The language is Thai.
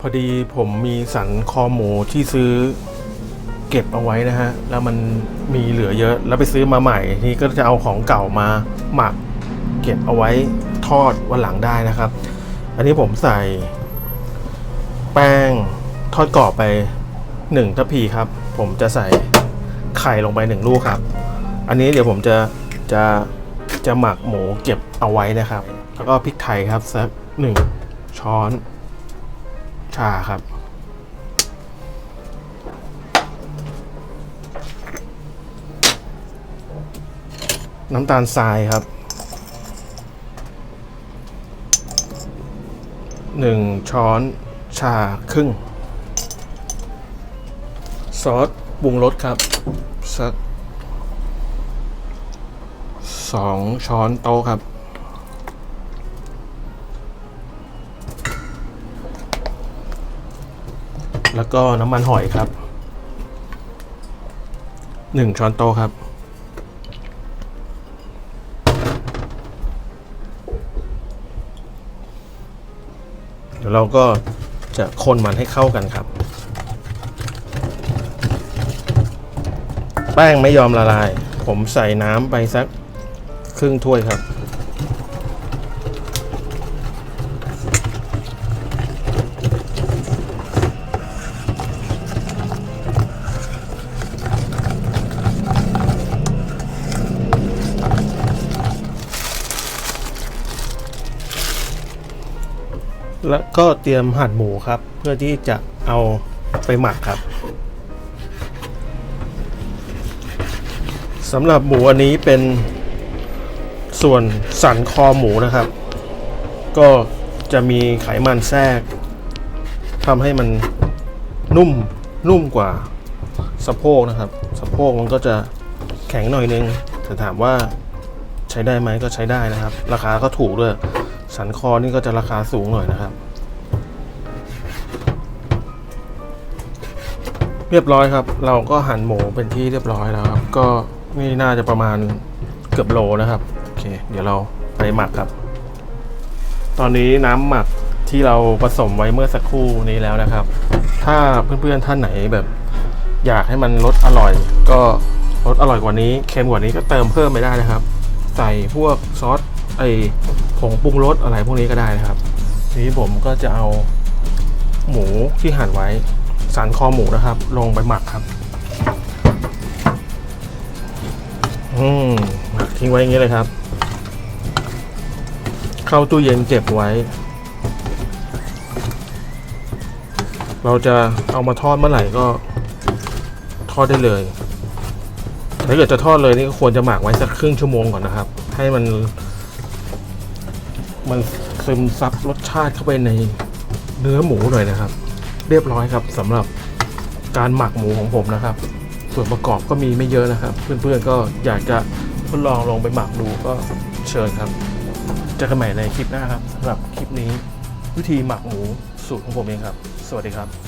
พอดีผมมีสันคอหมูที่ซื้อเก็บเอาไว้นะฮะ แล้วมันมีเหลือเยอะ แล้วไปซื้อมาใหม่ทีนี้ก็จะเอาของเก่ามาหมักเก็บเอาไว้ทอดวันหลังได้นะครับ อันนี้ผมใส่ แป้งทอดกรอบไปหนึ่งทัพพีครับ ผมจะใส่ไข่ลงไปหนึ่งลูกครับ อันนี้เดี๋ยวผมจะจะจะหมักหมูเก็บเอาไว้นะครับ แล้วก็พริกไทยครับสักหนึ่งช้อน ชาครับ น้ำตาลทรายครับหนึ่งช้อนชาครึ่ง ซอสปรุงรสครับสักสองช้อนโต๊ะครับ แล้วก็น้ำมันหอยครับหนึ่งช้อนโต๊ะครับ เดี๋ยวเราก็จะคนมันให้เข้ากันครับ แป้งไม่ยอมละลาย ผมใส่น้ำไปสักครึ่งถ้วยครับ แล้วก็เตรียมหั่นหมูครับ เพื่อที่จะเอาไปหมักครับสำหรับหมูอันนี้เป็นส่วนสันคอหมูนะครับ ก็จะมีไขมันแทรกทำให้มันนุ่มนุ่มกว่าสะโพกนะครับ สะโพกมันก็จะแข็งหน่อยนึงแต่ถามว่าใช้ได้ไหมก็ใช้ได้นะครับ ราคาก็ถูกด้วย สันคอนี่ก็จะราคาสูงหน่อยนะครับ เรียบร้อยครับ เราก็หั่นหมูเป็นที่เรียบร้อยแล้วครับ ก็นี่น่าจะประมาณเกือบโลนะครับ โอเค เดี๋ยวเราไปหมักครับ ตอนนี้น้ำหมักที่เราผสมไว้เมื่อสักครู่นี้แล้วนะครับ ถ้าเพื่อนๆท่านไหนแบบ อยากให้มันรสอร่อย ก็รสอร่อยกว่านี้ เค็มกว่านี้ก็เติมเพิ่มไปได้นะครับ ใส่พวกซอสไอ ผงปรุงรสอะไรพวกนี้ก็ได้นะครับ ทีนี้ผมก็จะเอาหมูที่หั่นไว้สันคอหมูนะครับ ลงไปหมักครับ อืมหมักทิ้งไว้อย่างนี้เลยครับ เข้าตู้เย็นเก็บไว้ เราจะเอามาทอดเมื่อไหร่ก็ทอดได้เลยถ้าเกิดจะทอดเลยนี่ก็ควรจะหมักไว้สักครึ่งชั่วโมงก่อนนะครับ ให้มัน มันซึมซับรสชาติเข้าไปในเนื้อหมูหน่อยนะครับ เรียบร้อยครับสำหรับการหมักหมูของผมนะครับ ส่วนประกอบก็มีไม่เยอะนะครับ เพื่อนๆก็อยากจะทดลองลองไปหมักดูก็เชิญครับเจอกันใหม่ในคลิปหน้าครับสำหรับคลิปนี้วิธีหมักหมูสูตรของผมเองครับ สวัสดีครับ